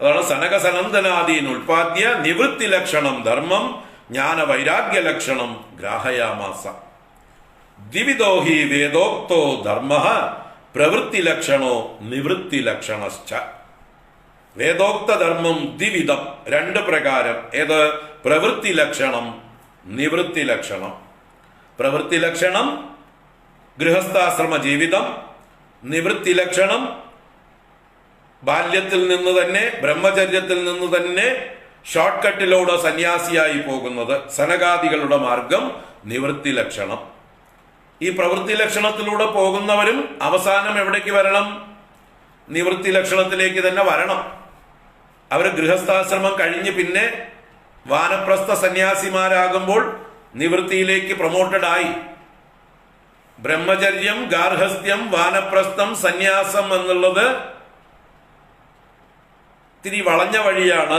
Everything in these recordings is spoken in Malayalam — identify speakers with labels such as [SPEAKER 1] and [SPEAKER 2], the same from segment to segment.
[SPEAKER 1] അതാണ് സനക സനന്ദനാദീൻ ഉൽപാദ്യ നിവൃത്തി ലക്ഷണം ധർമ്മം ജ്ഞാന വൈരാഗ്യ ലക്ഷണം ഗ്രാഹയാമാസ. ദിവിദോഹി വേദോക്തോ ധർമ്മ പ്രവൃത്തി ലക്ഷണോ നിവൃത്തി ലക്ഷണശ്ച. വേദോക്ത ധർമ്മം ദ്വിവിധം രണ്ട് പ്രകാരം. ഏത്? പ്രവൃത്തി ലക്ഷണം നിവൃത്തി ലക്ഷണം. പ്രവൃത്തി ലക്ഷണം ഗൃഹസ്ഥാശ്രമ ജീവിതം നിവൃത്തി ലക്ഷണം ബാല്യത്തിൽ നിന്ന് തന്നെ ബ്രഹ്മചര്യത്തിൽ നിന്ന് തന്നെ ഷോർട്ട് കട്ടിലൂടെ സന്യാസിയായി പോകുന്നത് സനകാദികളുടെ മാർഗം നിവൃത്തി ലക്ഷണം. ഈ പ്രവൃത്തി ലക്ഷണത്തിലൂടെ പോകുന്നവരും അവസാനം എവിടേക്ക് വരണം? നിവൃത്തി ലക്ഷണത്തിലേക്ക് തന്നെ വരണം. അവർ ഗൃഹസ്ഥാശ്രമം കഴിഞ്ഞ് പിന്നെ വാനപ്രസ്ഥ സന്യാസിമാരാകുമ്പോൾ നിവൃത്തിയിലേക്ക് പ്രൊമോട്ടഡ് ആയി. ബ്രഹ്മചര്യം ഗാർഹസ്ഥ്യം വാനപ്രസ്ഥം സന്യാസം എന്നുള്ളത് ഇത്തിരി വളഞ്ഞ വഴിയാണ്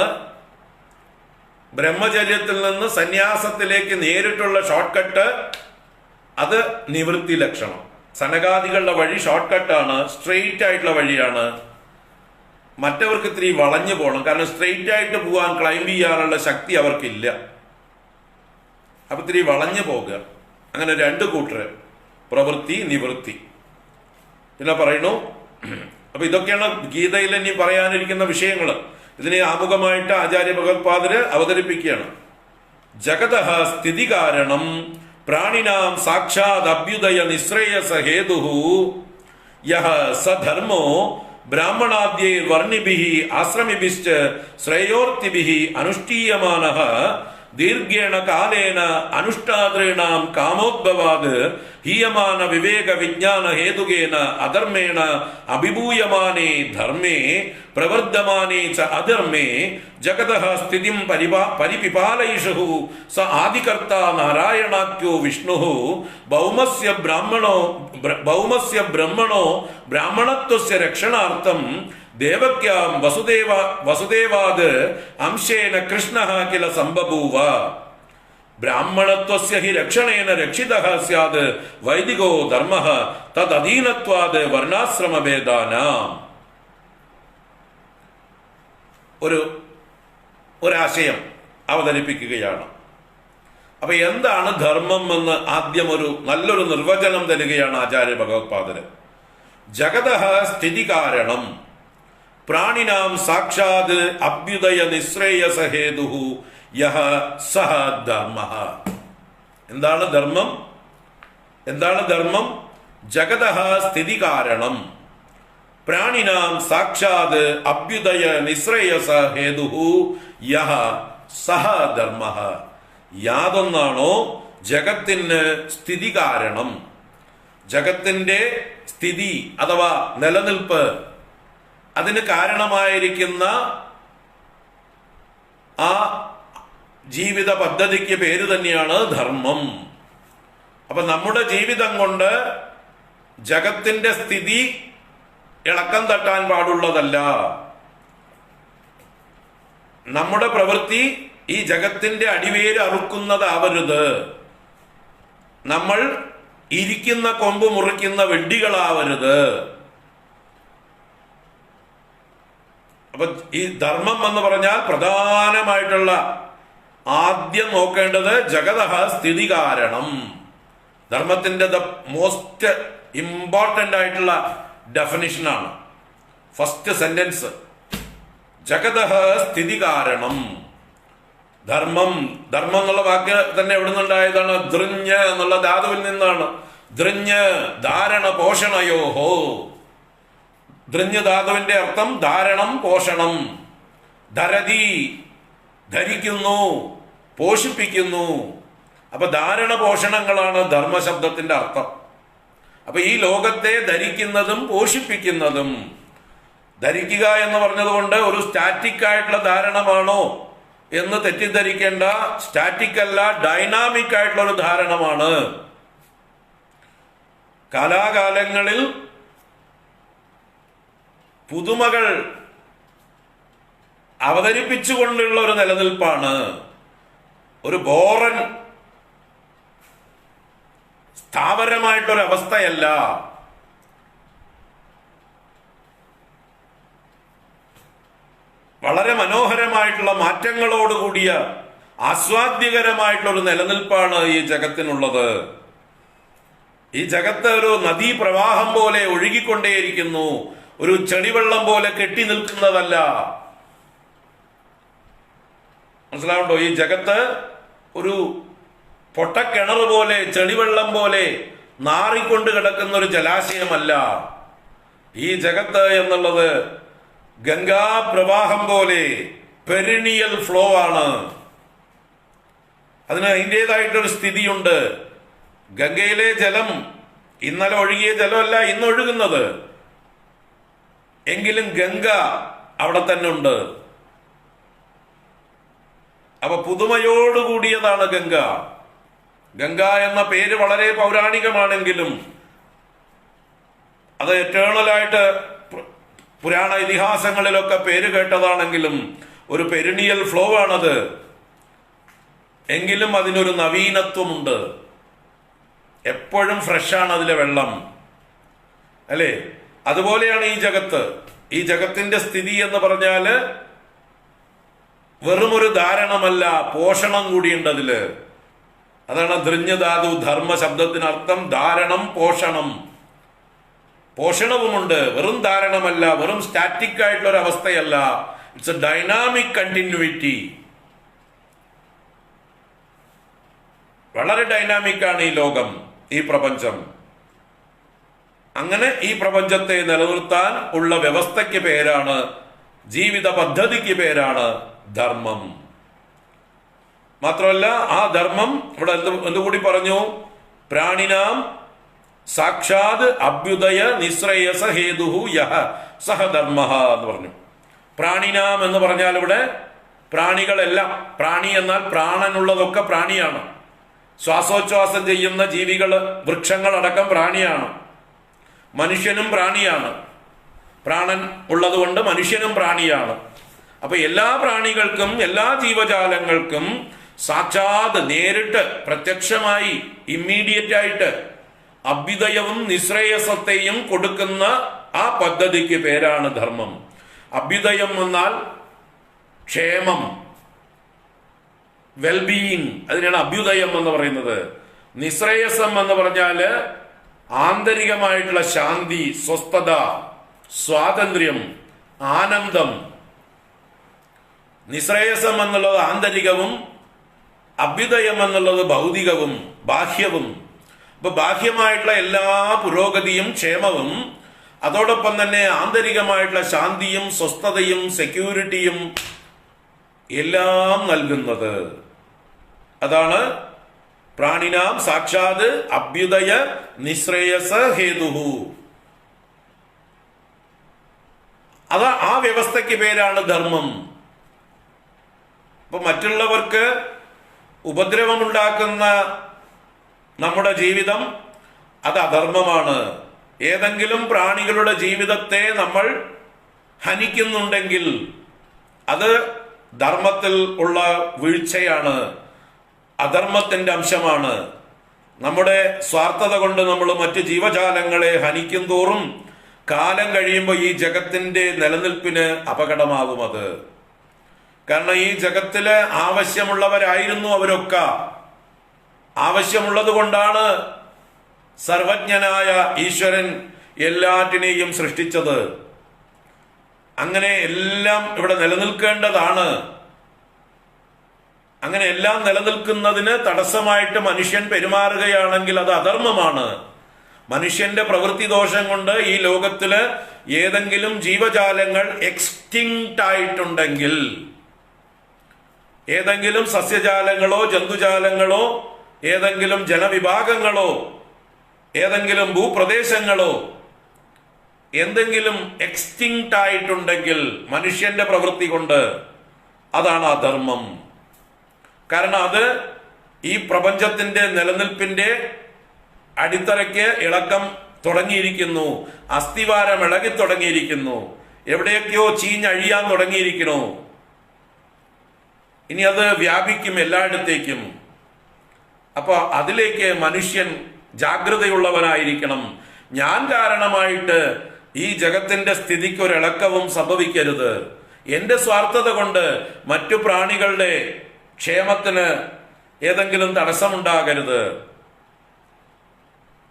[SPEAKER 1] ബ്രഹ്മചര്യത്തിൽ നിന്ന് സന്യാസത്തിലേക്ക് നേരിട്ടുള്ള ഷോർട്ട് കട്ട് അത് നിവൃത്തി ലക്ഷണം. സനകാദികളുടെ വഴി ഷോർട്ട് കട്ടാണ് സ്ട്രെയിറ്റ് ആയിട്ടുള്ള വഴിയാണ്. മറ്റവർക്ക് ഇത്തിരി വളഞ്ഞു പോകണം. കാരണം സ്ട്രെയിറ്റ് ആയിട്ട് പോകാൻ ക്ലൈംബ് ചെയ്യാനുള്ള ശക്തി അവർക്കില്ല. അപ്പൊ ഇത്തിരി വളഞ്ഞു പോകുക അങ്ങനെ രണ്ട് കൂട്ടർ പ്രവൃത്തി നിവൃത്തി. പിന്നെ പറയുന്നു അപ്പൊ ഇതൊക്കെയാണ് ഗീതയിൽ ഇനി പറയാനിരിക്കുന്ന വിഷയങ്ങൾ ഇതിനെ ആമുഖമായിട്ട് ആചാര്യ ഭഗവത്പാദര് അവതരിപ്പിക്കുകയാണ്. ജഗത സ്ഥിതി കാരണം പ്രാണിനാം സാക്ഷാത് അഭ്യുദയ നിശ്രേയസ ഹേതു. യഹ സധർമ്മോ ബ്രാഹ്മണാദ്യൈർ വർണിഭി ആശ്രമിഭിശ്ച ശ്രേയോർത്തിഭി അനുഷ്ഠീയമാന. ദീർഘേണ കാലേന അനുഷ്ഠാതॄണാം കാമോദ്ഭവാത് ഹീയമാന വിവേക വിജ്ഞാന ഹേതുകേന അധർമ്മേണ അഭിഭൂയമാനേ ധർമ്മേ പ്രവർദ്ധമാനേ ച അധർമ്മേ ജഗത സ്ഥിതിം പരിപാ പരിപിപാലയിഷു സ ആദികർത്ത നാരായണാഖ്യോ വിഷ്ണു ഭൗമസ്യ ബ്രാഹ്മണോ ബ്ര- ഭൗമസ്യ ബ്രഹ്മണോ ബ്രാഹ്മണത്വസ്യ രക്ഷണാർത്ഥം ദേവക്യാം വസുദേവ വസുദേവാത് അംശേന കൃഷ്ണ കില സംബഭൂവ. ബ്രാഹ്മണത്വസ്യ ഹി രക്ഷണേന രക്ഷിത സ്യാത് വൈദികോ ധർമ്മ തദധീനത്വാത് വർണാശ്രമഭേദാനാം. ഒരു ഒരാശയം അവതരിപ്പിക്കുകയാണ്. അപ്പൊ എന്താണ് ധർമ്മം എന്ന് ആദ്യം ഒരു നല്ലൊരു നിർവചനം തരികയാണ് ആചാര്യ ഭഗവത്പാദന് ജഗത സ്ഥിതി കാരണം പ്രാണിനാം സാക്ഷാത് അഭ്യുദയ നിശ്രേയസ ഹേതു യഹ സഹ ധർമ്മ. എന്താണ് ധർമ്മം? എന്താണ് ധർമ്മം? ജഗത സ്ഥിതി കാരണം. പ്രാണിനാം സാക്ഷാത് അഭ്യുദയ നിശ്രേയസ ഹേതു യഹ സഹ ധർമ്മ. യാതൊന്നാണോ ജഗത്തിന് സ്ഥിതി കാരണം? ജഗത്തിന്റെ സ്ഥിതി അഥവാ നിലനിൽപ്പ് അതിന് കാരണമായിരിക്കുന്ന ആ ജീവിത പദ്ധതിക്ക് പേര് തന്നെയാണ് ധർമ്മം. അപ്പൊ നമ്മുടെ ജീവിതം കൊണ്ട് ജഗത്തിന്റെ സ്ഥിതി ഇളക്കം തട്ടാൻ പാടുള്ളതല്ല. നമ്മുടെ പ്രവൃത്തി ഈ ജഗത്തിന്റെ അടിവേര് അറുക്കുന്നതാവരുത്. നമ്മൾ ഇരിക്കുന്ന കൊമ്പ് മുറിക്കുന്ന വെഡ്ഡികളാവരുത് അപ്പൊ ഈ ധർമ്മം എന്ന് പറഞ്ഞാൽ പ്രധാനമായിട്ടുള്ള ആദ്യം നോക്കേണ്ടത് ജഗത സ്ഥിതി കാരണം. ധർമ്മത്തിന്റെ ദ മോസ്റ്റ് ഇമ്പോർട്ടന്റ് ആയിട്ടുള്ള ഡെഫിനിഷനാണ് ഫസ്റ്റ് സെന്റൻസ് ജഗത സ്ഥിതി കാരണം. ധർമ്മം ധർമ്മം എന്നുള്ള വാക്ക് തന്നെ എവിടെ നിന്നുണ്ടായതാണ് ധൃഞ്ഞ് എന്നുള്ള ധാതുവിൽ നിന്നാണ്. ധൃഞ്ഞ് ധാരണ പോഷണയോഹോ. ധൃഞ്ഞ് ധാതുവിന്റെ അർത്ഥം ധാരണം പോഷണം. ധരതി ധരിക്കുന്നു പോഷിപ്പിക്കുന്നു. അപ്പൊ ധാരണ പോഷണങ്ങളാണ് ധർമ്മശബ്ദത്തിന്റെ അർത്ഥം. അപ്പൊ ഈ ലോകത്തെ ധരിക്കുന്നതും പോഷിപ്പിക്കുന്നതും. ധരിക്കുക എന്ന് പറഞ്ഞതുകൊണ്ട് ഒരു സ്റ്റാറ്റിക് ആയിട്ടുള്ള ധാരണമാണോ എന്ന് തെറ്റിദ്ധരിക്കേണ്ട സ്റ്റാറ്റിക് അല്ല ഡൈനാമിക് ആയിട്ടുള്ള ഒരു ധാരണമാണ്. കാലാകാലങ്ങളിൽ പുതുമകൾ അവതരിപ്പിച്ചുകൊണ്ടുള്ള ഒരു നിലനിൽപ്പാണ് ഒരു ബോറൻ സ്ഥാപരമായിട്ടൊരവസ്ഥയല്ല വളരെ മനോഹരമായിട്ടുള്ള മാറ്റങ്ങളോടുകൂടിയ ആസ്വാദ്യകരമായിട്ടുള്ള ഒരു നിലനിൽപ്പാണ് ഈ ജഗത്തിനുള്ളത്. ഈ ജഗത്ത് ഒരു നദീപ്രവാഹം പോലെ ഒഴുകിക്കൊണ്ടേയിരിക്കുന്നു. ഒരു ചെടിവെള്ളം പോലെ കെട്ടി നിൽക്കുന്നതല്ല. മനസ്സിലാവുണ്ടോ? ഈ ജഗത്ത് ഒരു പൊട്ടക്കിണർ പോലെ ചെളിവെള്ളം പോലെ നാറിക്കൊണ്ട് കിടക്കുന്ന ഒരു ജലാശയമല്ല. ഈ ജഗത്ത് എന്നുള്ളത് ഗംഗാപ്രവാഹം പോലെ പെരിണിയൽ ഫ്ലോ ആണ്. അതിന് അതിന്റെതായിട്ടൊരു സ്ഥിതിയുണ്ട്. ഗംഗയിലെ ജലം ഇന്നലെ ഒഴുകിയ ജലമല്ല ഇന്ന് ഒഴുകുന്നത് എങ്കിലും ഗംഗ അവിടെ തന്നെ ഉണ്ട്. അപ്പൊ പുതുമയോടുകൂടിയതാണ് ഗംഗ. ഗംഗ എന്ന പേര് വളരെ പൗരാണികമാണെങ്കിലും അത് എറ്റേണലായിട്ട് പുരാണ ഇതിഹാസങ്ങളിലൊക്കെ പേര് കേട്ടതാണെങ്കിലും ഒരു പെരിണിയൽ ഫ്ലോ ആണത് എങ്കിലും അതിനൊരു നവീനത്വമുണ്ട്. എപ്പോഴും ഫ്രഷാണ് അതിലെ വെള്ളം. അല്ലേ? അതുപോലെയാണ് ഈ ജഗത്ത്. ഈ ജഗത്തിന്റെ സ്ഥിതി എന്ന് പറഞ്ഞാൽ വെറുമൊരു ധാരണമല്ല പോഷണം കൂടിയുണ്ട് അതിൽ. അതാണ് ധൃഞ്ഞധാതു ധർമ്മ ശബ്ദത്തിനർത്ഥം ധാരണം പോഷണം. പോഷണവുമുണ്ട് വെറും ധാരണമല്ല വെറും സ്റ്റാറ്റിക് ആയിട്ടുള്ള ഒരു അവസ്ഥയല്ല. ഇറ്റ്സ് എ ഡൈനാമിക് കണ്ടിന്യൂറ്റി വളരെ ഡൈനാമിക് ആണ് ഈ ലോകം ഈ പ്രപഞ്ചം. അങ്ങനെ ഈ പ്രപഞ്ചത്തെ നിലനിർത്താൻ ഉള്ള വ്യവസ്ഥയ്ക്ക് പേരാണ് ജീവിത പദ്ധതിക്ക് പേരാണ് ധർമ്മം. മാത്രമല്ല ആ ധർമ്മം ഇവിടെ എന്ത് എന്തുകൂടി പറഞ്ഞു? പ്രാണിനാം സാക്ഷാത് അഭ്യുദയ നിശ്രേയസ ഹേതുഹു യഹ സഹധർമ്മ എന്ന് പറഞ്ഞു. പ്രാണിനാം എന്ന് പറഞ്ഞാൽ ഇവിടെ പ്രാണികളെല്ലാം പ്രാണി എന്നാൽ പ്രാണനുള്ളതൊക്കെ പ്രാണിയാണ്. ശ്വാസോച്ഛ്വാസം ചെയ്യുന്ന ജീവികൾ വൃക്ഷങ്ങളടക്കം പ്രാണിയാണ്. മനുഷ്യനും പ്രാണിയാണ്. പ്രാണൻ ഉള്ളതുകൊണ്ട് മനുഷ്യനും പ്രാണിയാണ്. അപ്പൊ എല്ലാ പ്രാണികൾക്കും എല്ലാ ജീവജാലങ്ങൾക്കും സാക്ഷാത് നേരിട്ട് പ്രത്യക്ഷമായി ഇമ്മീഡിയറ്റ് ആയിട്ട് അഭ്യുദയവും നിശ്രേയസത്തെയും കൊടുക്കുന്ന ആ പദ്ധതിക്ക് പേരാണ് ധർമ്മം. അഭ്യുദയം എന്നാൽ ക്ഷേമം വെൽബീയിങ് അതിനാണ് അഭ്യുദയം എന്ന് പറയുന്നത്. നിശ്രേയസം എന്ന് പറഞ്ഞാൽ ആന്തരികമായിട്ടുള്ള ശാന്തി സ്വസ്ഥത സ്വാതന്ത്ര്യം ആനന്ദം നിശ്രേയസം എന്നുള്ളത് ആന്തരികവും അഭ്യുദയം എന്നുള്ളത് ഭൗതികവും ബാഹ്യവും. അപ്പൊ ബാഹ്യമായിട്ടുള്ള എല്ലാ പുരോഗതിയും ക്ഷേമവും അതോടൊപ്പം തന്നെ ആന്തരികമായിട്ടുള്ള ശാന്തിയും സ്വസ്ഥതയും സെക്യൂരിറ്റിയും എല്ലാം നൽകുന്നത്. അതാണ് പ്രാണിനാം സാക്ഷാത് അഭ്യുദയ നിശ്രേയസ ഹേതുഹു. അത് ആ വ്യവസ്ഥയ്ക്ക് പേരാണ് ധർമ്മം. ഇപ്പൊ മറ്റുള്ളവർക്ക് ഉപദ്രവമുണ്ടാക്കുന്ന നമ്മുടെ ജീവിതം അത് അധർമ്മമാണ്. ഏതെങ്കിലും പ്രാണികളുടെ ജീവിതത്തെ നമ്മൾ ഹനിക്കുന്നുണ്ടെങ്കിൽ അത് ധർമ്മത്തിൽ ഉള്ള വീഴ്ചയാണ്. അധർമ്മത്തിന്റെ അംശമാണ്. നമ്മുടെ സ്വാർത്ഥത കൊണ്ട് നമ്മൾ മറ്റ് ജീവജാലങ്ങളെ ഹനിക്കും തോറും കാലം കഴിയുമ്പോൾ ഈ ജഗത്തിന്റെ നിലനിൽപ്പിന് അപകടമാകും അത്. കാരണം ഈ ജഗത്തിൽ ആവശ്യമുള്ളവരായിരുന്നു അവരൊക്കെ. ആവശ്യമുള്ളത് കൊണ്ടാണ് സർവജ്ഞനായ ഈശ്വരൻ എല്ലാറ്റിനെയും സൃഷ്ടിച്ചത്. അങ്ങനെ എല്ലാം ഇവിടെ നിലനിൽക്കേണ്ടതാണ്. അങ്ങനെ എല്ലാം നിലനിൽക്കുന്നതിന് തടസ്സമായിട്ട് മനുഷ്യൻ പെരുമാറുകയാണെങ്കിൽ അത് അധർമ്മമാണ്. മനുഷ്യന്റെ പ്രവൃത്തി ദോഷം കൊണ്ട് ഈ ലോകത്തിൽ ഏതെങ്കിലും ജീവജാലങ്ങൾ എക്സ്റ്റിങ്ക്റ്റ് ആയിട്ടുണ്ടെങ്കിൽ ഏതെങ്കിലും സസ്യജാലങ്ങളോ ജന്തുജാലങ്ങളോ ഏതെങ്കിലും ജനവിഭാഗങ്ങളോ ഏതെങ്കിലും ഭൂപ്രദേശങ്ങളോ എന്തെങ്കിലും എക്സ്റ്റിങ്ക്റ്റ് ആയിട്ടുണ്ടെങ്കിൽ മനുഷ്യന്റെ പ്രവൃത്തി കൊണ്ട് അതാണ് അധർമ്മം. കാരണം അത് ഈ പ്രപഞ്ചത്തിന്റെ നിലനിൽപ്പിന്റെ അടിത്തറയ്ക്ക് ഇളക്കം തുടങ്ങിയിരിക്കുന്നു. അസ്ഥിവാരം ഇളകി തുടങ്ങിയിരിക്കുന്നു. എവിടെയൊക്കെയോ ചീഞ്ഞഴിയാൻ തുടങ്ങിയിരിക്കുന്നു. ഇനി അത് വ്യാപിക്കും എല്ലായിടത്തേക്കും. അപ്പോൾ അതിലേക്ക് മനുഷ്യൻ ജാഗ്രതയുള്ളവനായിരിക്കണം. ഞാൻ കാരണമായിട്ട് ഈ ജഗത്തിന്റെ സ്ഥിതിക്ക് ഒരിളക്കവും സംഭവിക്കരുത്. എന്റെ സ്വാർത്ഥത കൊണ്ട് മറ്റു പ്രാണികളുടെ ക്ഷേമത്തിന് ഏതെങ്കിലും തടസ്സമുണ്ടാകരുത്.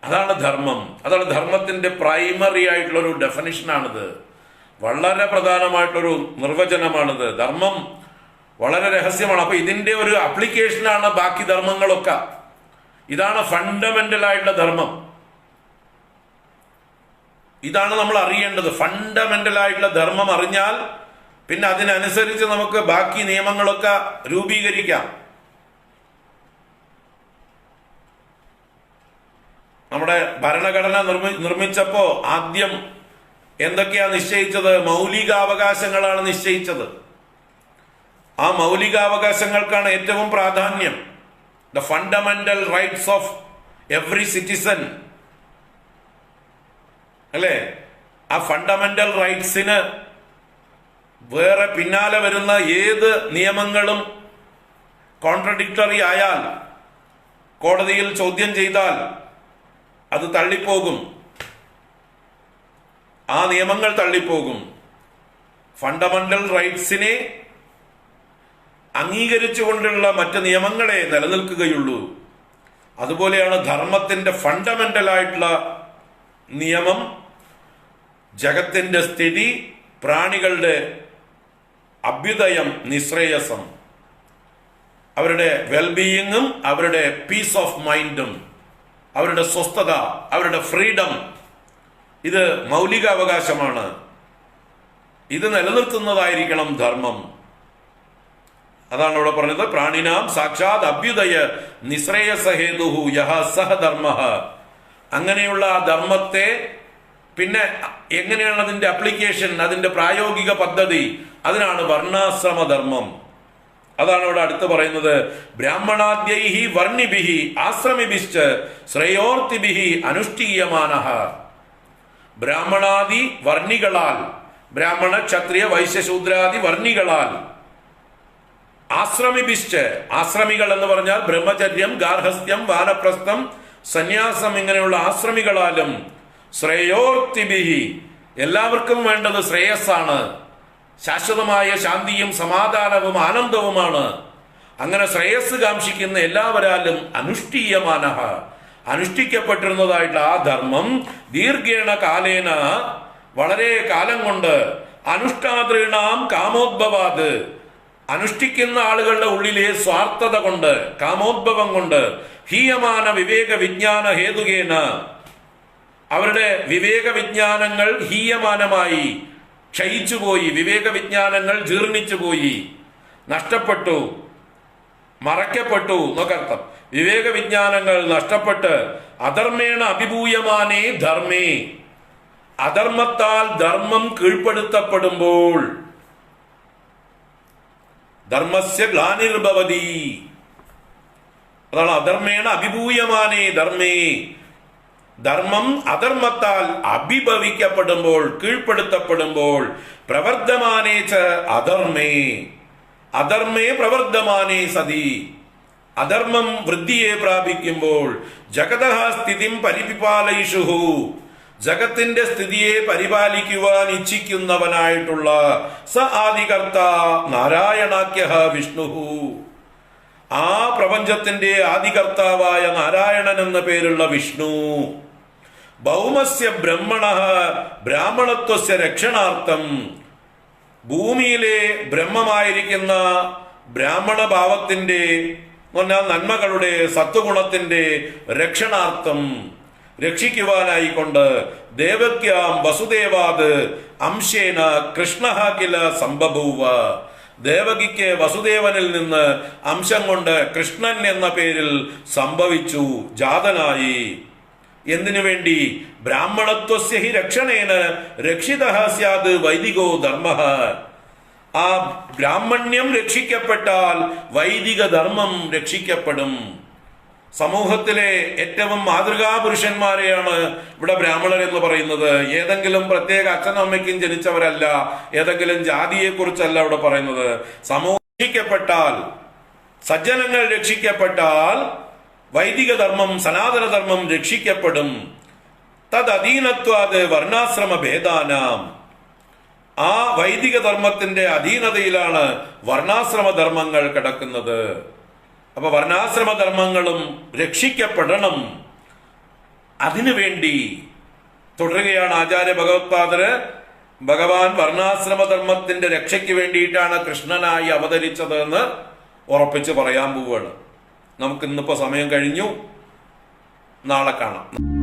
[SPEAKER 1] അതാണ് ധർമ്മം. അതാണ് ധർമ്മത്തിന്റെ പ്രൈമറി ആയിട്ടുള്ള ഒരു ഡെഫിനിഷനാണിത് വളരെ പ്രധാനമായിട്ടൊരു നിർവചനമാണിത്. ധർമ്മം വളരെ രഹസ്യമാണ്. അപ്പൊ ഇതിന്റെ ഒരു അപ്ലിക്കേഷനാണ് ബാക്കി ധർമ്മങ്ങളൊക്കെ. ഇതാണ് ഫണ്ടമെന്റൽ ആയിട്ടുള്ള ധർമ്മം. ഇതാണ് നമ്മൾ അറിയേണ്ടത്. ഫണ്ടമെന്റൽ ആയിട്ടുള്ള ധർമ്മം അറിഞ്ഞാൽ പിന്നെ അതിനനുസരിച്ച് നമുക്ക് ബാക്കി നിയമങ്ങളൊക്കെ രൂപീകരിക്കാം. നമ്മുടെ ഭരണഘടന നിർമ്മി നിർമ്മിച്ചപ്പോ ആദ്യം എന്തൊക്കെയാ നിശ്ചയിച്ചത്? മൗലികാവകാശങ്ങളാണ് നിശ്ചയിച്ചത്. ആ മൗലികാവകാശങ്ങൾക്കാണ് ഏറ്റവും പ്രാധാന്യം. The fundamental rights of every citizen അല്ലേ? ആ ഫണ്ടമെന്റൽ റൈറ്റ്സിന് വേറെ പിന്നാലെ വരുന്ന ഏത് നിയമങ്ങളും കോൺട്രഡിക്ടറി ആയാൽ കോടതിയിൽ ചോദ്യം ചെയ്താൽ അത് തള്ളിപ്പോകും. ആ നിയമങ്ങൾ തള്ളിപ്പോകും. ഫണ്ടമെന്റൽ റൈറ്റ്സിനെ അംഗീകരിച്ചുകൊണ്ടുള്ള മറ്റ് നിയമങ്ങളെ നിലനിൽക്കുകയുള്ളൂ. അതുപോലെയാണ് ധർമ്മത്തിന്റെ ഫണ്ടമെന്റൽ ആയിട്ടുള്ള നിയമം ജഗത്തിന്റെ സ്ഥിതി പ്രാണികളുടെ അഭ്യുദയം നിശ്രേയസം. അവരുടെ വെൽബീയിങ്ങും അവരുടെ പീസ് ഓഫ് മൈൻഡും അവരുടെ സ്വസ്ഥത അവരുടെ ഫ്രീഡം ഇത് മൗലിക അവകാശമാണ് ഇത് നിലനിർത്തുന്നതായിരിക്കണം ധർമ്മം. അതാണ് ഇവിടെ പറഞ്ഞത് പ്രാണിനാം സാക്ഷാത് അഭ്യുദയ നിശ്രേയസഹേതുഹു യഹ സഹധർമ്മ അങ്ങനെയുള്ള ധർമ്മത്തെ പിന്നെ എങ്ങനെയാണ് അതിന്റെ അപ്ലിക്കേഷൻ അതിന്റെ പ്രായോഗിക പദ്ധതി? അതിനാണ് വർണാശ്രമധർമ്മം. അതാണ് ഇവിടെ അടുത്ത് പറയുന്നത്. ബ്രാഹ്മണാദ്യൈഹി വർണിഭിഹി ആശ്രമിഭിശ്ച ശ്രേയോർത്തിഭിഹി അനുഷ്ഠീയമാനഃ. ബ്രാഹ്മണാദി വർണികളാൽ ബ്രാഹ്മണ ക്ഷത്രിയ വൈശ്യശൂദ്രാദി വർണികളാൽ ആശ്രമിഭിശ്ച ആശ്രമികൾ എന്ന് പറഞ്ഞാൽ ബ്രഹ്മചര്യം ഗാർഹസ്ഥ്യം വാനപ്രസ്ഥം സന്യാസം ഇങ്ങനെയുള്ള ആശ്രമികളാലും ശ്രേയോർത്തിഭിഹി എല്ലാവർക്കും വേണ്ടത് ശ്രേയസ്സാണ്. ശാശ്വതമായ ശാന്തിയും സമാധാനവും ആനന്ദവുമാണ്. അങ്ങനെ ശ്രേയസ് കാംക്ഷിക്കുന്ന എല്ലാവരാലും അനുഷ്ഠീയമാനഹ. അനുഷ്ഠിക്കപ്പെട്ടിരുന്നതായിട്ടുള്ള ആ ധർമ്മം ദീർഘേണ കാലേന വളരെ കാലം കൊണ്ട് അനുഷ്ഠാതൃണാം കാമോദ്ഭവാത്. അനുഷ്ഠിക്കുന്ന ആളുകളുടെ ഉള്ളിലെ സ്വാർത്ഥത കൊണ്ട് കാമോദ്ഭവം കൊണ്ട് ഹീയമാന വിവേക വിജ്ഞാന ഹേതുകേന അവരുടെ വിവേക വിജ്ഞാനങ്ങൾ ഹീയമാനമായി ക്ഷയിച്ചുപോയി വിവേക വിജ്ഞാനങ്ങൾ ജീർണിച്ചുപോയി നഷ്ടപ്പെട്ടു മറയ്ക്കപ്പെട്ടു എന്നൊക്കെ അർത്ഥം. വിവേക വിജ്ഞാനങ്ങൾ നഷ്ടപ്പെട്ട് അധർമ്മേണ അഭിഭൂയമാനേ ധർമ്മേ. അധർമ്മത്താൽ ധർമ്മം കീഴ്പ്പെടുത്തപ്പെടുമ്പോൾ ധർമ്മസ്യ ഗ്ലാനിർഭവതി. അതാണ് അധർമ്മേണ അഭിഭൂയമാനേ ധർമ്മേ. ധർമ്മം അധർമ്മത്താൽ അഭിഭവിക്കപ്പെടുമ്പോൾ കീഴ്പ്പെടുത്തപ്പെടുമ്പോൾ പ്രവർദ്ധമാനേച്ച അധർമ്മേ. അധർമ്മേ പ്രവർദ്ധമാനേ സതി. അധർമ്മം വൃദ്ധിയെ പ്രാപിക്കുമ്പോൾ ജഗത സ്ഥിതിം പരിപിപാലയിഷുഹു. ജഗത്തിന്റെ സ്ഥിതിയെ പരിപാലിക്കുവാൻ ഇച്ഛിക്കുന്നവനായിട്ടുള്ള സ ആദികർത്ത നാരായണാഖ്യ വിഷ്ണുഹു. ആ പ്രപഞ്ചത്തിന്റെ ആദികർത്താവായ നാരായണൻ എന്ന പേരുള്ള വിഷ്ണു. ഭൗമസ്യ ബ്രഹ്മണ ബ്രാഹ്മണത്വസ്യ രക്ഷണാർത്ഥം. ഭൂമിയിലെ ബ്രഹ്മമായിരിക്കുന്ന ബ്രാഹ്മണ ഭാവത്തിന്റെ പറഞ്ഞാൽ നന്മകളുടെ സത്വഗുണത്തിന്റെ രക്ഷണാർത്ഥം രക്ഷിക്കുവാനായിക്കൊണ്ട് ദേവക്യാം വസുദേവാത് അംശേന കൃഷ്ണ കില സംഭവ ദേവകിക്ക് വസുദേവനിൽ നിന്ന് അംശം കൊണ്ട് കൃഷ്ണൻ എന്ന പേരിൽ സംഭവിച്ചു ജാതനായി. എന്തിനു വേണ്ടി? ബ്രാഹ്മണത്വസ്യഹി രക്ഷണേന രക്ഷിത സ്യാത് വൈദികോ ധർമ്മ. ആ ബ്രാഹ്മണ്യം രക്ഷിക്കപ്പെട്ടാൽ വൈദിക ധർമ്മം രക്ഷിക്കപ്പെടും. സമൂഹത്തിലെ ഏറ്റവും മാതൃകാ പുരുഷന്മാരെയാണ് ഇവിടെ ബ്രാഹ്മണർ എന്ന് പറയുന്നത്. ഏതെങ്കിലും പ്രത്യേക അച്ഛനും അമ്മയ്ക്കും ജനിച്ചവരല്ല ഏതെങ്കിലും ജാതിയെ കുറിച്ചല്ല ഇവിടെ പറയുന്നത്. സമൂഹിക്കപ്പെട്ടാൽ സജ്ജനങ്ങൾ രക്ഷിക്കപ്പെട്ടാൽ വൈദിക ധർമ്മം സനാതന ധർമ്മം രക്ഷിക്കപ്പെടും. തദ് അധീനത്വാത് വർണാശ്രമ ഭേദാനാം ആ വൈദിക ധർമ്മത്തിന്റെ അധീനതയിലാണ് വർണാശ്രമ ധർമ്മങ്ങൾ കിടക്കുന്നത്. അപ്പൊ വർണാശ്രമ ധർമ്മങ്ങളും രക്ഷിക്കപ്പെടണം അതിനുവേണ്ടി തുടരുകയാണ് ആചാര്യ ഭഗവത്പാദര്. ഭഗവാൻ വർണാശ്രമ ധർമ്മത്തിന്റെ രക്ഷയ്ക്ക് വേണ്ടിയിട്ടാണ് കൃഷ്ണനായി അവതരിച്ചതെന്ന് ഉറപ്പിച്ച് പറയാൻ പോവുകയാണ്. നമുക്ക് ഇന്നിപ്പോ സമയം കഴിഞ്ഞു. നാളെ കാണാം.